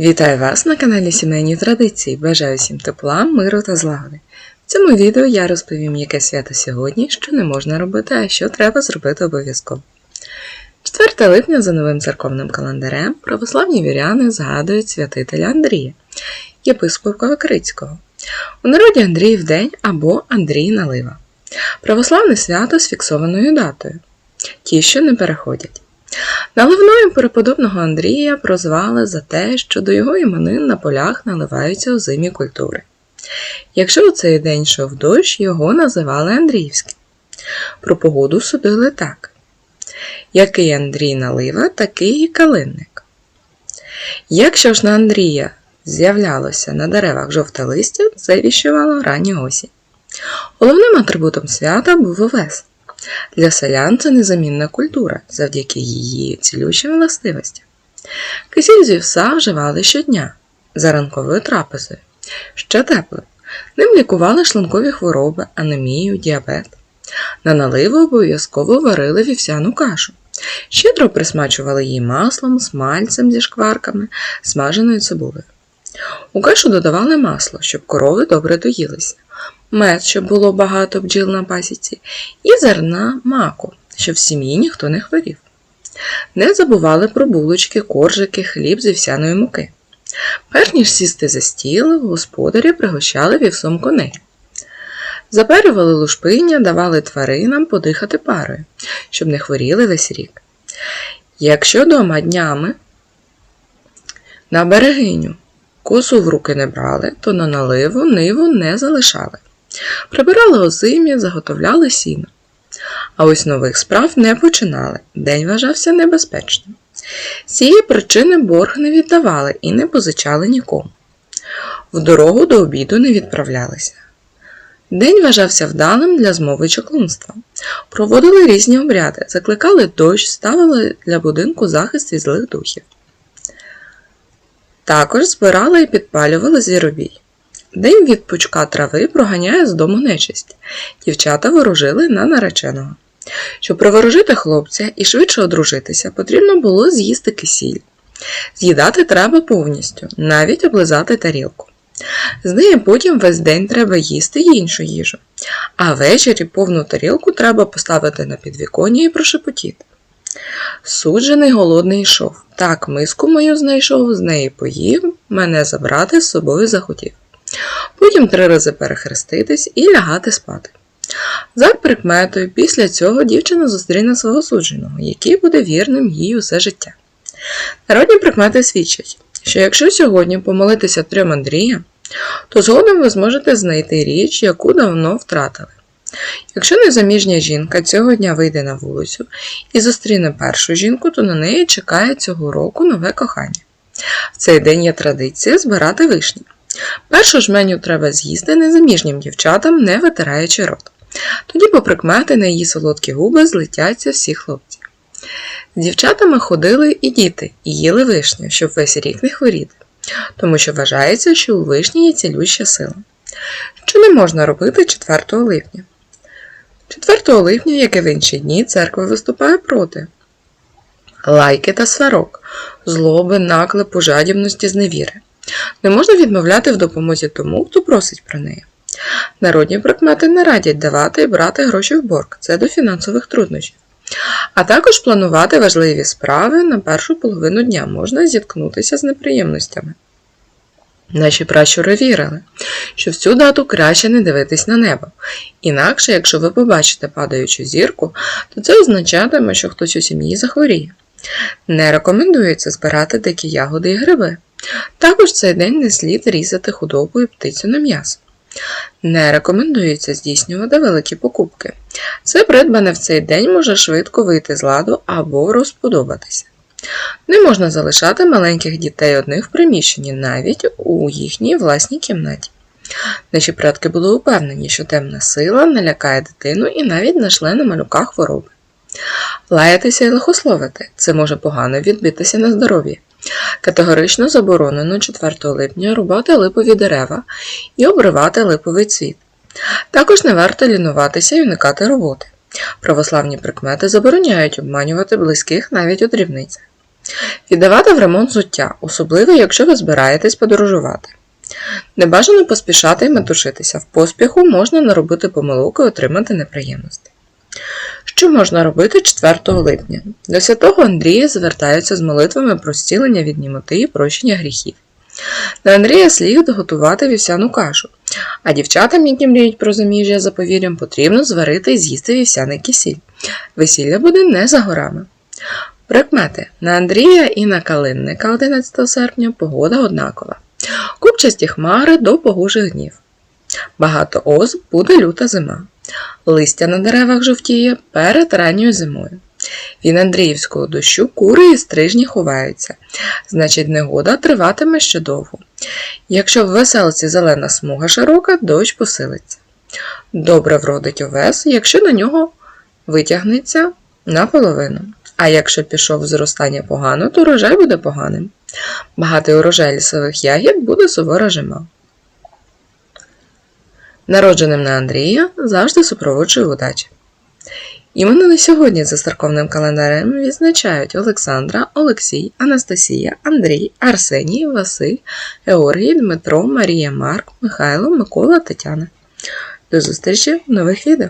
Вітаю вас на каналі Сімейні Традиції. Бажаю всім тепла, миру та злагоди. В цьому відео я розповім, яке свято сьогодні, що не можна робити, а що треба зробити обов'язково. 4 липня за новим церковним календарем православні віряни згадують святителя Андрія, єпископа Крицького. У народі Андріїв день або Андрій Налива. Православне свято з фіксованою датою. Ті, що не переходять. Наливною преподобного Андрія прозвали за те, що до його іменин на полях наливаються озимі культури. Якщо у цей день йшов дощ, його називали Андріївським. Про погоду судили так: який Андрій налива, такий і калинник. Якщо ж на Андрія з'являлося на деревах жовте листя, це віщувало ранню осінь. Головним атрибутом свята був овес. Для селян це незамінна культура завдяки її цілющим властивостям. Кисіль з вівса вживали щодня за ранковою трапезою, ще теплим. Ним лікували шлункові хвороби, анемію, діабет. На наливу обов'язково варили вівсяну кашу. Щедро присмачували її маслом, смальцем зі шкварками, смаженою цибулею. У кашу додавали масло, щоб корови добре доїлися, мед, щоб було багато бджіл на пасіці, і зерна маку, щоб в сім'ї ніхто не хворів. Не забували про булочки, коржики, хліб з вівсяної муки. Перш ніж сісти за стіл, господарі пригощали вівсом коней. Заперювали лушпиння, давали тваринам подихати парою, щоб не хворіли весь рік. Якщо дома днями на берегиню косу в руки не брали, то на наливу ниву не залишали. Прибирали озим'я, заготовляли сіно. А ось нових справ не починали, день вважався небезпечним. З цієї причини борг не віддавали і не позичали нікому. В дорогу до обіду не відправлялися. День вважався вдалим для змови чаклунства. Проводили різні обряди, закликали дощ, ставили для будинку захист від злих духів. Також збирали і підпалювали звіробій. День від пучка трави проганяє з дому нечисть. Дівчата ворожили на нареченого. Щоб приворожити хлопця і швидше одружитися, потрібно було з'їсти кисіль. З'їдати треба повністю, навіть облизати тарілку. З неї потім весь день треба їсти іншу їжу, а ввечері повну тарілку треба поставити на підвіконня і прошепотіти. Суджений голодний йшов. Так, миску мою знайшов, з неї поїв, мене забрати з собою захотів. Потім три рази перехреститись і лягати спати. За прикметою, після цього дівчина зустріне свого судженого, який буде вірним їй усе життя. Народні прикмети свідчать, що якщо сьогодні помолитися трьом Андріям, то згодом ви зможете знайти річ, яку давно втратили. Якщо незаміжня жінка цього дня вийде на вулицю і зустріне першу жінку, то на неї чекає цього року нове кохання. В цей день є традиція збирати вишні. Першу жменю треба з'їсти незаміжнім дівчатам, не витираючи рот. Тоді, по прикмети, на її солодкі губи злетяться всі хлопці. З дівчатами ходили і діти, і їли вишню, щоб весь рік не хворіти, тому що вважається, що у вишні є цілюща сила. Що не можна робити 4 липня? 4 липня, як і в інші дні, церква виступає проти лайки та сварок, злоби, наклепу, жадібності, зневіри. Не можна відмовляти в допомозі тому, хто просить про неї. Народні прикмети не радять давати і брати гроші в борг, це до фінансових труднощів. А також планувати важливі справи на першу половину дня можна зіткнутися з неприємностями. Наші пращури вірили, що в цю дату краще не дивитись на небо. Інакше, якщо ви побачите падаючу зірку, то це означатиме, що хтось у сім'ї захворіє. Не рекомендується збирати дикі ягоди і гриби. Також цей день не слід різати худобу і птицю на м'ясо. Не рекомендується здійснювати великі покупки. Це придбане в цей день може швидко вийти з ладу або розподобатися. Не можна залишати маленьких дітей одних в приміщенні, навіть у їхній власній кімнаті. Наші предки були упевнені, що темна сила налякає дитину і навіть нашле на малюка хвороби. Лаятися і лихословити це може погано відбитися на здоров'ї. Категорично заборонено 4 липня рубати липові дерева і обривати липовий цвіт. Також не варто лінуватися і уникати роботи. Православні прикмети забороняють обманювати близьких навіть у дрібницях. Віддавати в ремонт взуття, особливо якщо ви збираєтесь подорожувати. Небажано поспішати і метушитися. В поспіху можна наробити помилок і отримати неприємності. Що можна робити 4 липня? До святого Андрія звертаються з молитвами про зцілення від німоти і прощення гріхів. На Андрія слід готувати вівсяну кашу, а дівчатам, які мріють про заміжжя за повір'ям, потрібно зварити і з'їсти вівсяний кисіль. Весілля буде не за горами. Прикмети на Андрія і на Калинника 11 серпня погода однакова. Купчасті хмари до погожих днів. Багато оз буде люта зима. Листя на деревах жовтіє перед ранньою зимою. Від Андріївського дощу кури і стрижні ховаються, значить негода триватиме ще довго. Якщо в веселці зелена смуга широка, дощ посилиться. Добре вродить овес, якщо на нього витягнеться наполовину. А якщо пішов зростання погано, то урожай буде поганим. Багатий урожай лісових ягід буде сувора жима. Народженим на Андрія завжди супроводжує удача. Іменно сьогодні за церковним календарем відзначають Олександра, Олексій, Анастасія, Андрій, Арсеній, Василь, Георгій, Дмитро, Марія, Марк, Михайло, Микола, Тетяна. До зустрічі в нових відео!